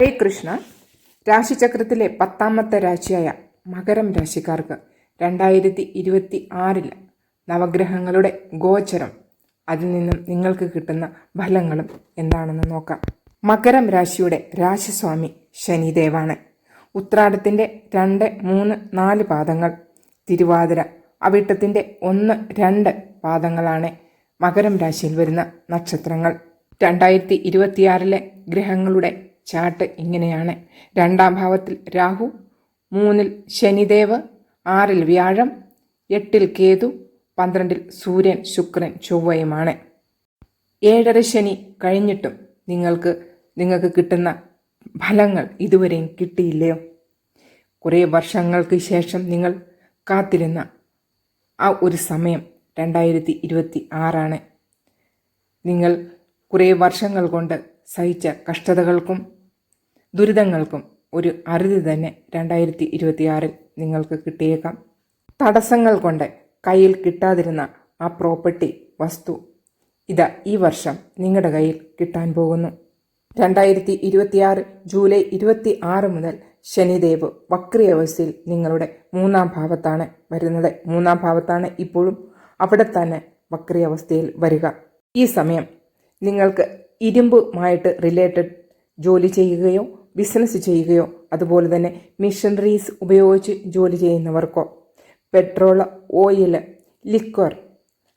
ഹരേ കൃഷ്ണ രാശിചക്രത്തിലെ പത്താമത്തെ രാശിയായ മകരം രാശിക്കാർക്ക് രണ്ടായിരത്തി ഇരുപത്തി ആറിൽ നവഗ്രഹങ്ങളുടെ ഗോചരം. അതിൽ നിന്നും നിങ്ങൾക്ക് കിട്ടുന്ന ഫലങ്ങളും എന്താണെന്ന് നോക്കാം. മകരം രാശിയുടെ രാശിസ്വാമി ശനിദേവാണ്. ഉത്രാടത്തിന്റെ രണ്ട് മൂന്ന് നാല് പാദങ്ങൾ. തിരുവാതിര അവിട്ടത്തിന്റെ ഒന്ന് രണ്ട് പാദങ്ങളാണ് മകരം രാശിയിൽ വരുന്ന നക്ഷത്രങ്ങൾ. രണ്ടായിരത്തി ഇരുപത്തിയാറിലെ ഗ്രഹങ്ങളുടെ ചാർട്ട് ഇങ്ങനെയാണ്. രണ്ടാം ഭാവത്തിൽ രാഹു മൂന്നിൽ ശനിദേവ് ആറിൽ വ്യാഴം എട്ടിൽ കേതു പന്ത്രണ്ടിൽ സൂര്യൻ ശുക്രൻ ചൊവ്വയുമാണ്. ഏഴര ശനി കഴിഞ്ഞിട്ടും നിങ്ങൾക്ക് നിങ്ങൾക്ക് കിട്ടുന്ന ഫലങ്ങൾ ഇതുവരെയും കിട്ടിയില്ലയോ? കുറേ വർഷങ്ങൾക്ക് ശേഷം നിങ്ങൾ കാത്തിരുന്ന ആ ഒരു സമയം രണ്ടായിരത്തി ഇരുപത്തി ആറാണ് നിങ്ങൾ കുറേ വർഷങ്ങൾ കൊണ്ട് സഹിച്ച കഷ്ടതകൾക്കും ദുരിതങ്ങൾക്കും ഒരു അറുതി തന്നെ രണ്ടായിരത്തി ഇരുപത്തിയാറിൽ നിങ്ങൾക്ക് കിട്ടിയേക്കാം. തടസ്സങ്ങൾ കൊണ്ട് കയ്യിൽ കിട്ടാതിരുന്ന ആ പ്രോപ്പർട്ടി വസ്തു ഇതാ ഈ വർഷം നിങ്ങളുടെ കയ്യിൽ കിട്ടാൻ പോകുന്നു. രണ്ടായിരത്തി ഇരുപത്തിയാറ് ജൂലൈ ഇരുപത്തി ആറ് മുതൽ ശനിദേവ് വക്രിയവസ്ഥയിൽ നിങ്ങളുടെ മൂന്നാം ഭാവത്താണ് വരുന്നത്. മൂന്നാം ഭാവത്താണ് ഇപ്പോഴും അവിടെ തന്നെ വക്രിയവസ്ഥയിൽ വരിക. ഈ സമയം നിങ്ങൾക്ക് ഇരുമ്പുമായിട്ട് റിലേറ്റഡ് ജോലി ചെയ്യുകയോ ബിസിനസ് ചെയ്യുകയോ അതുപോലെ തന്നെ മിഷനറീസ് ഉപയോഗിച്ച് ജോലി ചെയ്യുന്നവർക്കോ. പെട്രോൾ ഓയിൽ ലിക്വർ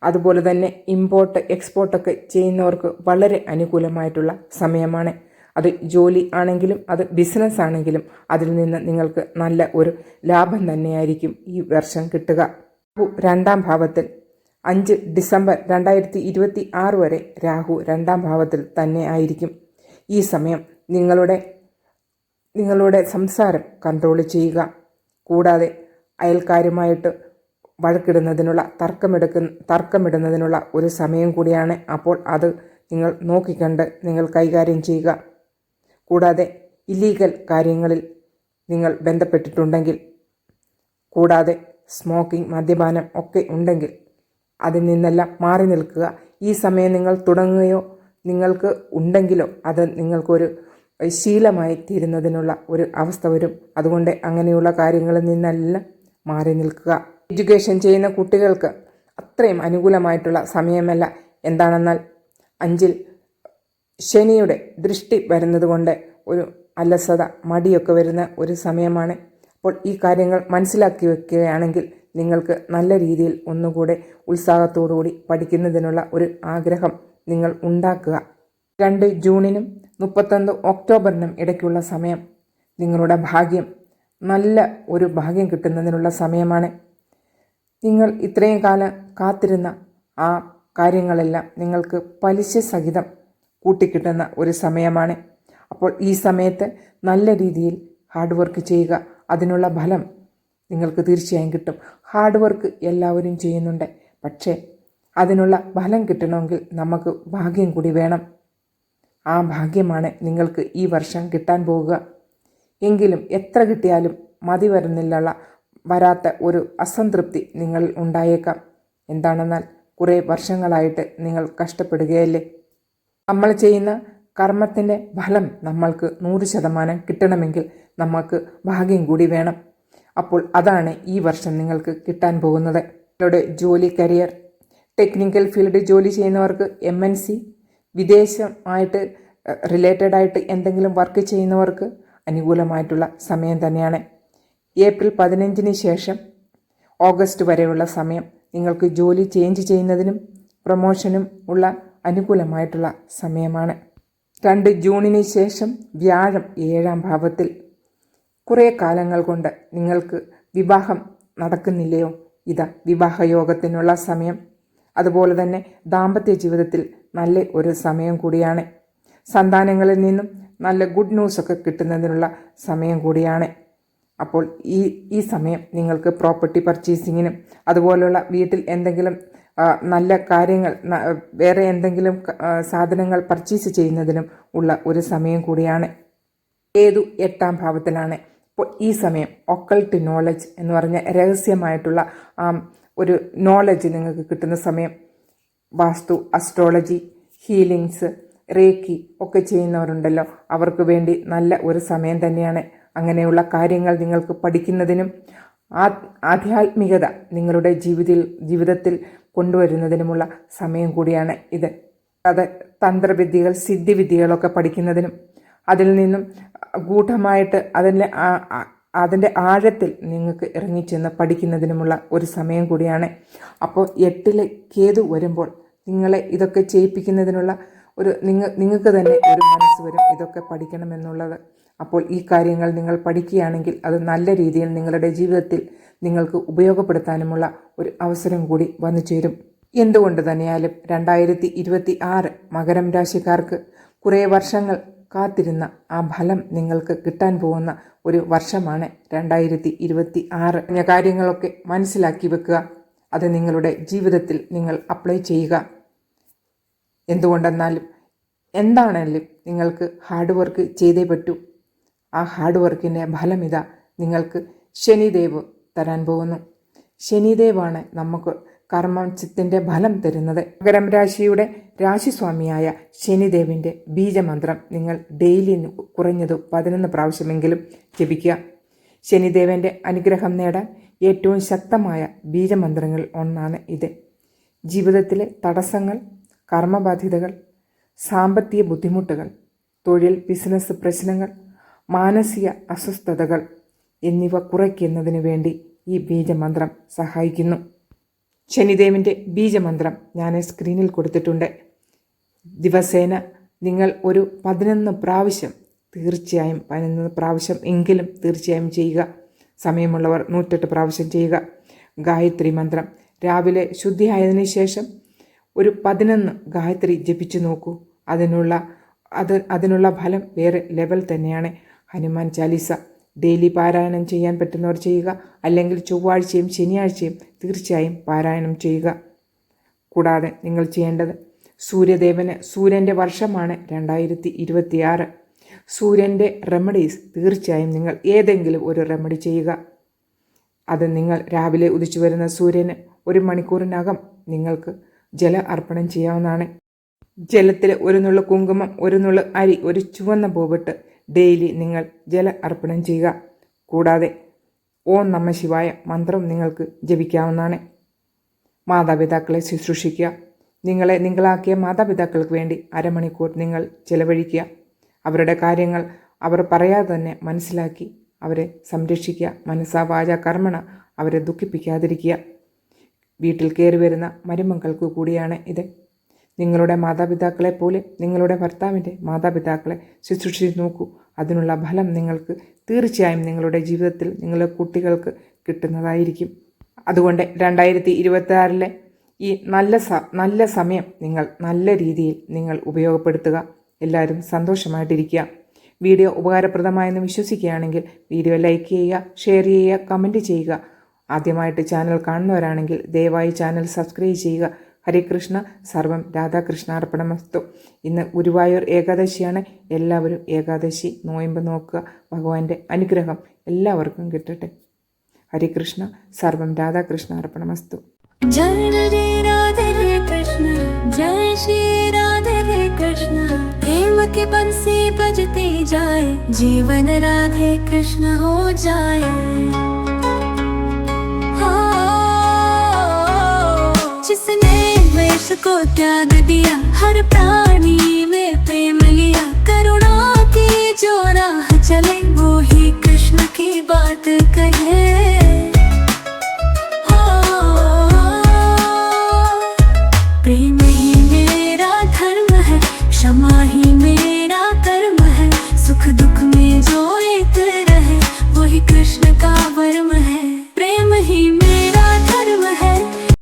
അതുപോലെ തന്നെ ഇമ്പോർട്ട് എക്സ്പോർട്ടൊക്കെ ചെയ്യുന്നവർക്ക് വളരെ അനുകൂലമായിട്ടുള്ള സമയമാണ്. അത് ജോലി ആണെങ്കിലും അത് ബിസിനസ് ആണെങ്കിലും അതിൽ നിന്ന് നിങ്ങൾക്ക് നല്ല ഒരു ലാഭം തന്നെയായിരിക്കും ഈ വർഷം കിട്ടുക. രണ്ടാം ഭാവത്തിൽ അഞ്ച് ഡിസംബർ രണ്ടായിരത്തി ഇരുപത്തി ആറ് വരെ രാഹു രണ്ടാം ഭാവത്തിൽ തന്നെ ആയിരിക്കും. ഈ സമയം നിങ്ങളുടെ നിങ്ങളുടെ സംസാരം കൺട്രോൾ ചെയ്യുക. കൂടാതെ അയൽക്കാരുമായിട്ട് വഴക്കിടുന്നതിനുള്ള തർക്കമെടുക്കുന്ന തർക്കമിടുന്നതിനുള്ള ഒരു സമയം കൂടിയാണ് അപ്പോൾ അത് നിങ്ങൾ നോക്കിക്കണ്ട് നിങ്ങൾ കൈകാര്യം ചെയ്യുക. കൂടാതെ ഇല്ലീഗൽ കാര്യങ്ങളിൽ നിങ്ങൾ ബന്ധപ്പെട്ടിട്ടുണ്ടെങ്കിൽ കൂടാതെ സ്മോക്കിംഗ് മദ്യപാനം ഒക്കെ ഉണ്ടെങ്കിൽ അതിൽ നിന്നെല്ലാം മാറി നിൽക്കുക. ഈ സമയം നിങ്ങൾ തുടങ്ങുകയോ നിങ്ങൾക്ക് ഉണ്ടെങ്കിലോ അത് നിങ്ങൾക്കൊരു ശീലമായി തീരുന്നതിനുള്ള ഒരു അവസ്ഥ വരും. അതുകൊണ്ട് അങ്ങനെയുള്ള കാര്യങ്ങളിൽ നിന്നെല്ലാം മാറി നിൽക്കുക. എഡ്യൂക്കേഷൻ ചെയ്യുന്ന കുട്ടികൾക്ക് അത്രയും അനുകൂലമായിട്ടുള്ള സമയമല്ല. എന്താണെന്നാൽ അഞ്ചിൽ ശനിയുടെ ദൃഷ്ടി വരുന്നത് കൊണ്ട് ഒരു അലസത മടിയൊക്കെ വരുന്ന ഒരു സമയമാണ്. അപ്പോൾ ഈ കാര്യങ്ങൾ മനസ്സിലാക്കി വെക്കുകയാണെങ്കിൽ നിങ്ങൾക്ക് നല്ല രീതിയിൽ ഒന്നുകൂടെ ഉത്സാഹത്തോടുകൂടി പഠിക്കുന്നതിനുള്ള ഒരു ആഗ്രഹം നിങ്ങൾ ഉണ്ടാക്കുക. രണ്ട് ജൂണിനും മുപ്പത്തൊന്ന് ഒക്ടോബറിനും ഇടയ്ക്കുള്ള സമയം. നിങ്ങളുടെ ഭാഗ്യം നല്ല ഒരു ഭാഗ്യം കിട്ടുന്നതിനുള്ള സമയമാണ്. നിങ്ങൾ ഇത്രയും കാലം കാത്തിരുന്ന ആ കാര്യങ്ങളെല്ലാം നിങ്ങൾക്ക് പലിശ സഹിതം കൂട്ടിക്കിട്ടുന്ന ഒരു സമയമാണ്. അപ്പോൾ ഈ സമയത്ത് നല്ല രീതിയിൽ ഹാർഡ് വർക്ക് ചെയ്യുക അതിനുള്ള ഫലം നിങ്ങൾക്ക് തീർച്ചയായും കിട്ടും. ഹാർഡ് വർക്ക് എല്ലാവരും ചെയ്യുന്നുണ്ട്. പക്ഷേ അതിനുള്ള ഫലം കിട്ടണമെങ്കിൽ നമുക്ക് ഭാഗ്യം കൂടി വേണം. ആ ഭാഗ്യമാണ് നിങ്ങൾക്ക് ഈ വർഷം കിട്ടാൻ പോകുക. എങ്കിലും എത്ര കിട്ടിയാലും മതി വരുന്നില്ല വരാത്ത ഒരു അസംതൃപ്തി നിങ്ങൾ ഉണ്ടായേക്കാം. എന്താണെന്നാൽ കുറേ വർഷങ്ങളായിട്ട് നിങ്ങൾ കഷ്ടപ്പെടുകയല്ലേ? നമ്മൾ ചെയ്യുന്ന കർമ്മത്തിന്റെ ഫലം നമ്മൾക്ക് നൂറ് ശതമാനം കിട്ടണമെങ്കിൽ നമ്മൾക്ക് ഭാഗ്യം കൂടി വേണം. അപ്പോൾ അതാണ് ഈ വർഷം നിങ്ങൾക്ക് കിട്ടാൻ പോകുന്നത്. നിങ്ങളുടെ ജോലി കരിയർ ടെക്നിക്കൽ ഫീൽഡ് ജോലി ചെയ്യുന്നവർക്ക് എം എൻ സി വിദേശമായിട്ട് റിലേറ്റഡ് ആയിട്ട് എന്തെങ്കിലും വർക്ക് ചെയ്യുന്നവർക്ക് അനുകൂലമായിട്ടുള്ള സമയം തന്നെയാണ്. ഏപ്രിൽ പതിനഞ്ചിന് ശേഷം ഓഗസ്റ്റ് വരെയുള്ള സമയം നിങ്ങൾക്ക് ജോലി ചേഞ്ച് ചെയ്യുന്നതിനും പ്രൊമോഷനും ഉള്ള അനുകൂലമായിട്ടുള്ള സമയമാണ്. രണ്ട് ജൂണിന് ശേഷം വ്യാഴം ഏഴാം ഭാവത്തിൽ. കുറേ കാലങ്ങൾ കൊണ്ട് നിങ്ങൾക്ക് വിവാഹം നടക്കുന്നില്ലയോ? ഇതാ വിവാഹയോഗത്തിനുള്ള സമയം. അതുപോലെ തന്നെ ദാമ്പത്യ ജീവിതത്തിൽ നല്ല ഒരു സമയം കൂടിയാണ്. സന്താനങ്ങളിൽ നിന്നും നല്ല ഗുഡ് ന്യൂസ് ഒക്കെ കിട്ടുന്നതിനുള്ള സമയം കൂടിയാണ്. അപ്പോൾ ഈ ഈ സമയം നിങ്ങൾക്ക് പ്രോപ്പർട്ടി പർച്ചേസിങ്ങിനും അതുപോലെയുള്ള വീട്ടിൽ എന്തെങ്കിലും നല്ല കാര്യങ്ങൾ വേറെ എന്തെങ്കിലും സാധനങ്ങൾ പർച്ചേസ് ചെയ്യുന്നതിനും ഉള്ള ഒരു സമയം കൂടിയാണ്. ഏതു എട്ടാം ഭാവത്തിലാണ്. അപ്പോൾ ഈ സമയം ഒക്കൾട്ട് നോളജ് എന്ന് പറഞ്ഞ രഹസ്യമായിട്ടുള്ള ഒരു നോളജ് നിങ്ങൾക്ക് കിട്ടുന്ന സമയം. വാസ്തു അസ്ട്രോളജി ഹീലിങ്സ് റേക്കി ഒക്കെ ചെയ്യുന്നവരുണ്ടല്ലോ. അവർക്ക് വേണ്ടി നല്ല ഒരു സമയം തന്നെയാണ്. അങ്ങനെയുള്ള കാര്യങ്ങൾ നിങ്ങൾക്ക് പഠിക്കുന്നതിനും ആധ്യാത്മികത നിങ്ങളുടെ ജീവിതത്തിൽ ജീവിതത്തിൽ കൊണ്ടുവരുന്നതിനുമുള്ള സമയം കൂടിയാണ് ഇത്. അത് തന്ത്രവിദ്യകൾ സിദ്ധിവിദ്യകളൊക്കെ പഠിക്കുന്നതിനും അതിൽ നിന്നും ഗൂഢമായിട്ട് അതിന്റെ അതിന്റെ ആഴത്തിൽ നിങ്ങൾക്ക് ഇറങ്ങിച്ചെന്ന് പഠിക്കുന്നതിനുമുള്ള ഒരു സമയം കൂടിയാണ്. അപ്പോൾ എട്ടിൽ കേതു വരുമ്പോൾ നിങ്ങളെ ഇതൊക്കെ ചെയ്യിപ്പിക്കുന്നതിനുള്ള ഒരു നിങ്ങൾ നിങ്ങൾക്ക് തന്നെ ഒരു മനസ്സ് വരും ഇതൊക്കെ പഠിക്കണമെന്നുള്ളത്. അപ്പോൾ ഈ കാര്യങ്ങൾ നിങ്ങൾ പഠിക്കുകയാണെങ്കിൽ അത് നല്ല രീതിയിൽ നിങ്ങളുടെ ജീവിതത്തിൽ നിങ്ങൾക്ക് ഉപയോഗപ്പെടുത്താനുമുള്ള ഒരു അവസരം കൂടി വന്നു ചേരും. എന്തുകൊണ്ട് തന്നെയാലും രണ്ടായിരത്തി ഇരുപത്തി ആറ് മകരം രാശിക്കാർക്ക് കുറേ വർഷങ്ങൾ കാത്തിരുന്ന ആ ഫലം നിങ്ങൾക്ക് കിട്ടാൻ പോകുന്ന ഒരു വർഷമാണ് രണ്ടായിരത്തി ഇരുപത്തി ആറ് കാര്യങ്ങളൊക്കെ മനസ്സിലാക്കി വെക്കുക. അത് നിങ്ങളുടെ ജീവിതത്തിൽ നിങ്ങൾ അപ്ലൈ ചെയ്യുക. എന്തുകൊണ്ടെന്നാലും എന്താണെങ്കിലും നിങ്ങൾക്ക് ഹാർഡ് വർക്ക് ചെയ്തേ പറ്റൂ. ആ ഹാർഡ് വർക്കിന്റെ ഫലം ഇതാ. നിങ്ങൾക്ക് ശനിദേവ് തരാൻ പോകുന്നു. ശനിദേവാണ് നമുക്ക് കർമ്മചിത്തിന്റെ ഫലം തരുന്നത്. മകരം രാശിയുടെ രാശിസ്വാമിയായ ശനിദേവിന്റെ ബീജമന്ത്രം നിങ്ങൾ ഡെയിലി കുറഞ്ഞത് പതിനൊന്ന് പ്രാവശ്യമെങ്കിലും ജപിക്കുക. ശനിദേവന്റെ അനുഗ്രഹം നേടാൻ ഏറ്റവും ശക്തമായ ബീജമന്ത്രങ്ങളിൽ ഒന്നാണ് ഇത്. ജീവിതത്തിലെ തടസ്സങ്ങൾ കർമ്മബാധ്യതകൾ സാമ്പത്തിക ബുദ്ധിമുട്ടുകൾ തൊഴിൽ ബിസിനസ് പ്രശ്നങ്ങൾ മാനസിക അസ്വസ്ഥതകൾ എന്നിവ കുറയ്ക്കുന്നതിന് വേണ്ടി ഈ ബീജമന്ത്രം സഹായിക്കുന്നു. ശനിദേവിന്റെ ബീജമന്ത്രം ഞാൻ സ്ക്രീനിൽ കൊടുത്തിട്ടുണ്ട്. ദിവസേന നിങ്ങൾ ഒരു പതിനൊന്ന് പ്രാവശ്യം തീർച്ചയായും പതിനൊന്ന് പ്രാവശ്യം എങ്കിലും തീർച്ചയായും ചെയ്യുക. സമയമുള്ളവർ നൂറ്റെട്ട് പ്രാവശ്യം ചെയ്യുക. ഗായത്രി മന്ത്രം. രാവിലെ ശുദ്ധിയായതിനു ശേഷം ഒരു പതിനൊന്ന് ഗായത്രി ജപിച്ചു നോക്കൂ. അതിനുള്ള അത് അതിനുള്ള ഫലം വേറെ ലെവൽ തന്നെയാണ്. ഹനുമാൻ ചാലീസ. ഡെയിലി പാരായണം ചെയ്യാൻ പറ്റുന്നവർ ചെയ്യുക. അല്ലെങ്കിൽ ചൊവ്വാഴ്ചയും ശനിയാഴ്ചയും തീർച്ചയായും പാരായണം ചെയ്യുക. കൂടാതെ നിങ്ങൾ ചെയ്യേണ്ടത് സൂര്യദേവന് സൂര്യന്റെ വർഷമാണ് രണ്ടായിരത്തി ഇരുപത്തിയാറ് സൂര്യന്റെ റെമഡീസ് തീർച്ചയായും നിങ്ങൾ ഏതെങ്കിലും ഒരു റെമഡി ചെയ്യുക. അത് നിങ്ങൾ രാവിലെ ഉദിച്ചു വരുന്ന സൂര്യന് ഒരു മണിക്കൂറിനകം നിങ്ങൾക്ക് ജല അർപ്പണം ചെയ്യാവുന്നതാണ്. ജലത്തിൽ ഒരു നുള്ളു കുങ്കുമം ഒരു നുള്ളു അരി ഒരു ചുവന്ന പൂവിട്ട് ഡെയിലി നിങ്ങൾ ജല അർപ്പണം ചെയ്യുക. കൂടാതെ ഓം നമ ശിവായ മന്ത്രം നിങ്ങൾക്ക് ജപിക്കാവുന്നതാണ്. മാതാപിതാക്കളെ ശുശ്രൂഷിക്കുക. നിങ്ങളെ നിങ്ങളാക്കിയ മാതാപിതാക്കൾക്ക് വേണ്ടി അരമണിക്കൂർ നിങ്ങൾ ചിലവഴിക്കുക. അവരുടെ കാര്യങ്ങൾ അവർ പറയാതെ തന്നെ മനസ്സിലാക്കി അവരെ സംരക്ഷിക്കുക. മനസ്സാ വാച കർമ്മണ അവരെ ദുഃഖിപ്പിക്കാതിരിക്കുക. വീട്ടിൽ കയറി വരുന്ന മരുമക്കൾക്ക് കൂടിയാണ് ഇത്. നിങ്ങളുടെ മാതാപിതാക്കളെ പോലെ നിങ്ങളുടെ ഭർത്താവിന്റെ മാതാപിതാക്കളെ ശുശ്രൂഷിച്ച് നോക്കൂ. അതിനുള്ള ഫലം നിങ്ങൾക്ക് തീർച്ചയായും നിങ്ങളുടെ ജീവിതത്തിൽ നിങ്ങളുടെ കുട്ടികൾക്ക് കിട്ടുന്നതായിരിക്കും. അതുകൊണ്ട് രണ്ടായിരത്തി ഇരുപത്തി ഈ നല്ല സ നല്ല സമയം നിങ്ങൾ നല്ല രീതിയിൽ നിങ്ങൾ ഉപയോഗപ്പെടുത്തുക. എല്ലാവരും സന്തോഷമായിട്ടിരിക്കുക. വീഡിയോ ഉപകാരപ്രദമായെന്ന് വിശ്വസിക്കുകയാണെങ്കിൽ വീഡിയോ ലൈക്ക് ചെയ്യുക ഷെയർ ചെയ്യുക കമന്റ് ചെയ്യുക. ആദ്യമായിട്ട് ചാനൽ കാണുന്നവരാണെങ്കിൽ ദയവായി ചാനൽ സബ്സ്ക്രൈബ് ചെയ്യുക. ഹരേ കൃഷ്ണ സർവം രാധാകൃഷ്ണ അർപ്പണമസ്തു ഇന്ന് ഗുരുവായൂർ ഏകാദശിയാണ് എല്ലാവരും ഏകാദശി നോയമ്പ് നോക്കുക ഭഗവാന്റെ അനുഗ്രഹം എല്ലാവർക്കും കിട്ടട്ടെ ഹരേ കൃഷ്ണ സർവം രാധാകൃഷ്ണ അർപ്പണമസ്തു जय राधे राधे कृष्ण जय श्री राधे कृष्ण प्रेम की बंसी बजती जाए जीवन राधे कृष्ण हो जाए वेश को त्याग दिया, हर प्राणी में प्रेम लिया। करुणा की जो राह चले वो ही कृष्ण की बात कहे।